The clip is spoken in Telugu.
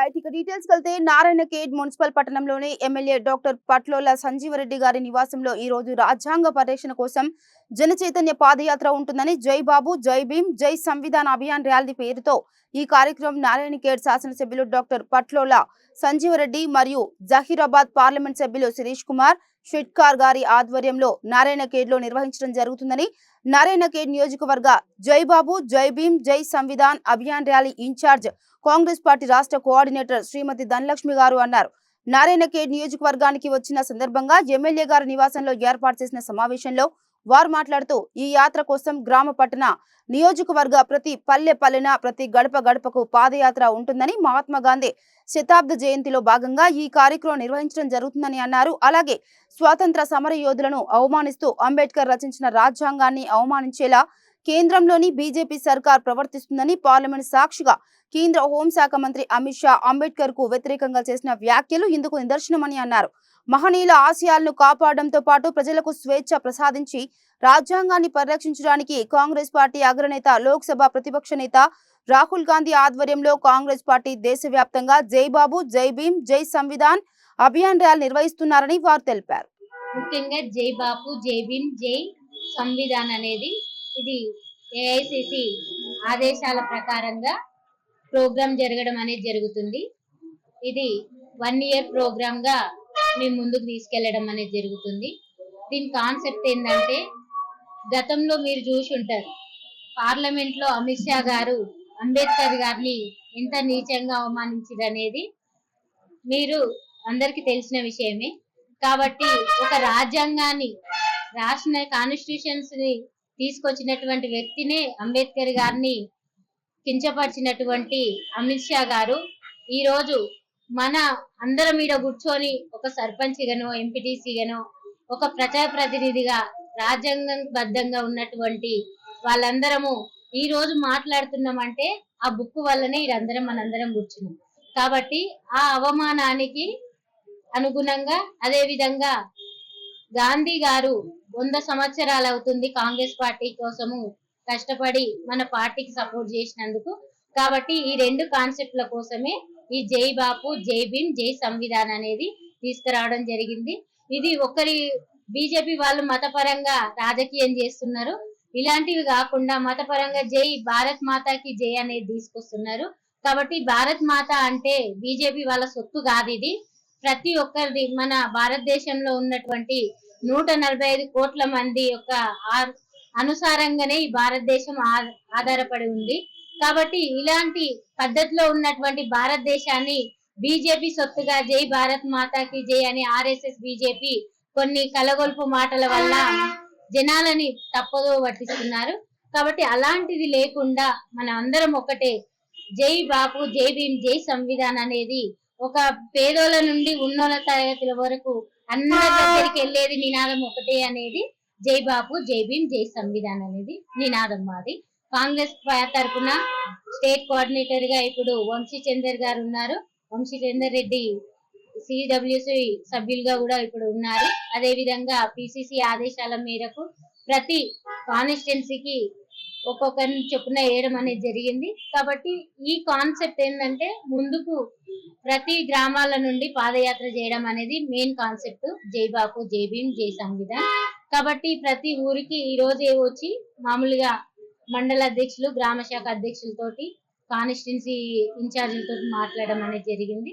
రైట్ ఇక డీటెయిల్స్ కలితే నారాయణ కేడ్ మున్సిపల్ పట్టణంలోని ఎమ్మెల్యే డాక్టర్ పట్లోల సంజీవరెడ్డి గారి నివాసంలో ఈ రోజు రాజ్యాంగ పరిరక్షణ కోసం జన చైతన్య పాదయాత్ర ఉంటుందని జై బాబు జై భీమ్ జై సంవిధాన అభియాన్ ర్యాలీ పేరుతో ఈ కార్యక్రమం నారాయణ కేడ్ శాసనసభ్యులు డాక్టర్ పట్లోల సంజీవరెడ్డి మరియు జహీరాబాద్ పార్లమెంట్ సభ్యులు శిరీష్ కుమార్ షిట్కార్ గారి ఆధ్వర్యంలో నారాయణఖేడ్లో నిర్వహించడం జరుగుతుందని నారాయణఖేడ్ నియోజకవర్గ జై బాబు జై భీమ్ జై Samvidhan Abhiyan rally in-charge Congress party రాష్ట్ర కోఆర్డినేటర్ శ్రీమతి ధనలక్ష్మి గారు అన్నారు. నారాయణఖేడ్ నియోజకవర్గానికి వచ్చిన సందర్భంగా ఎమ్మెల్యే గారి నివాసంలో ఏర్పాటు చేసిన సమావేశంలో వారు మాట్లాడుతూ ఈ యాత్ర కోసం గ్రామ పట్టణ నియోజకవర్గ ప్రతి పల్లె పల్లెన ప్రతి గడప గడపకు పాదయాత్ర ఉంటుందని మహాత్మా గాంధీ శతాబ్ద జయంతిలో భాగంగా ఈ కార్యక్రమం నిర్వహించడం జరుగుతుందని అన్నారు. అలాగే స్వాతంత్ర సమర యోధులను అవమానిస్తూ అంబేద్కర్ రచించిన రాజ్యాంగాన్ని అవమానించేలా కేంద్రంలోని బీజేపీ సర్కార్ ప్రవర్తిస్తుందని పార్లమెంట్ సాక్షిగా కేంద్ర హోంశాఖ మంత్రి అమిత్ షా అంబేద్కర్కు వ్యతిరేకంగా చేసిన వ్యాఖ్యలు ఇందుకు నిదర్శనమని అన్నారు. మహనీయుల ఆశయాలను కాపాడడంతో పాటు ప్రజలకు స్వేచ్ఛ ప్రసాదించి రాజ్యాంగాన్ని పరిరక్షించడానికి కాంగ్రెస్ పార్టీ అగ్రనేత లోక్సభ ప్రతిపక్ష నేత రాహుల్ గాంధీ ఆధ్వర్యంలో కాంగ్రెస్ పార్టీ దేశవ్యాప్తంగా జై బాబు జై భీమ్ జై సంవిధాన్ అభియాన్ ర్యాలీ నిర్వహిస్తున్నారని వారు తెలిపారు. ముఖ్యంగా జై బాపు జై భీమ్ జై సంవిధాన్ అనేది ఇది ఏఐసిసి ఆదేశాల ప్రకారంగా ప్రోగ్రాం జరగడం అనేది జరుగుతుంది. ఇది వన్ ఇయర్ ప్రోగ్రామ్గా మేము ముందుకు తీసుకెళ్ళడం అనేది జరుగుతుంది. దీని కాన్సెప్ట్ ఏంటంటే గతంలో మీరు చూసి ఉంటారు. పార్లమెంట్లో అమిత్ షా గారు అంబేద్కర్ గారిని ఎంత నీచంగా అవమానించారు అనేది మీరు అందరికి తెలిసిన విషయమే. కాబట్టి ఒక రాజ్యాంగాన్ని రాసిన కాన్స్టిట్యూషన్స్ని తీసుకొచ్చినటువంటి వ్యక్తినే అంబేద్కర్ గారిని కించపరిచినటువంటి అమిత్ షా గారు ఈ రోజు మన అందరం మీద కూర్చొని ఒక సర్పంచ్ గానో ఎంపీటీసీ గానో ఒక ప్రజా ప్రతినిధిగా రాజ్యాంగబద్ధంగా ఉన్నటువంటి వాళ్ళందరము ఈ రోజు మాట్లాడుతున్నామంటే ఆ బుక్ వల్లనే ఇదందరం మనందరం కూర్చున్నాం. కాబట్టి ఆ అవమానానికి అనుగుణంగా అదే విధంగా గాంధీ గారు వంద సంవత్సరాలు అవుతుంది కాంగ్రెస్ పార్టీ కోసము కష్టపడి మన పార్టీకి సపోర్ట్ చేసినందుకు. కాబట్టి ఈ రెండు కాన్సెప్ట్ల కోసమే ఈ జై బాపు జై భీమ్ జై సంవిధాన్ అనేది తీసుకురావడం జరిగింది. ఇది ఒకరి బీజేపీ వాళ్ళు మతపరంగా రాజకీయం చేస్తున్నారు. ఇలాంటివి కాకుండా మతపరంగా జై భారత్ మాతాకి జై అనేది తీసుకొస్తున్నారు. కాబట్టి భారత్ మాత అంటే బీజేపీ వాళ్ళ సొత్తు కాదు ఇది. ప్రతి ఒక్కరిది మన భారతదేశంలో ఉన్నటువంటి నూట నలభై ఐదు కోట్ల మంది యొక్క అనుసారంగానే ఈ భారతదేశం ఆ- ఆధారపడి ఉంది. కాబట్టి ఇలాంటి పద్ధతిలో ఉన్నటువంటి భారతదేశాన్ని బీజేపీ సొత్తుగా జై భారత్ మాతాకి జై అని ఆర్ఎస్ఎస్ బీజేపీ కొన్ని కలగొల్పు మాటల వల్ల జనాలని తప్పదో పట్టిస్తున్నారు. కాబట్టి అలాంటిది లేకుండా మన అందరం ఒకటే జై బాపు జై భీమ్ జై సంవిధాన్ అనేది ఒక పేదోళ్ళ నుండి ఉన్నోళ్ళ తరగతుల వరకు అందరి దగ్గరికి వెళ్ళేది నినాదం ఒకటే అనేది జై బాపు జై భీమ్ జై సంవిధాన్ అనేది నినాదం మాది. కాంగ్రెస్ తరఫున తరపున స్టేట్ కోఆర్డినేటర్గా ఇప్పుడు వంశీ చందర్ గారు ఉన్నారు. వంశీ చందర్ రెడ్డి సిడబ్ల్యూసి సభ్యులుగా కూడా ఇప్పుడు ఉన్నారు. అదే విధంగా పిసిసి ఆదేశాల మేరకు ప్రతి కాన్స్టిట్యున్సీకి ఒక్కొక్కరిని చొప్పున వేయడం అనేది జరిగింది. కాబట్టి ఈ కాన్సెప్ట్ ఏంటంటే ముందుకు ప్రతి గ్రామాల నుండి పాదయాత్ర చేయడం అనేది మెయిన్ కాన్సెప్ట్. జై బాపు జై భీమ్ జై సంవిధాన్. కాబట్టి ప్రతి ఊరికి ఈ రోజు వచ్చి మామూలుగా మండల అధ్యక్షులు గ్రామ శాఖ అధ్యక్షులతోటి కాన్స్టిట్యున్సీ ఇన్ఛార్జీలతో మాట్లాడడం అనేది జరిగింది.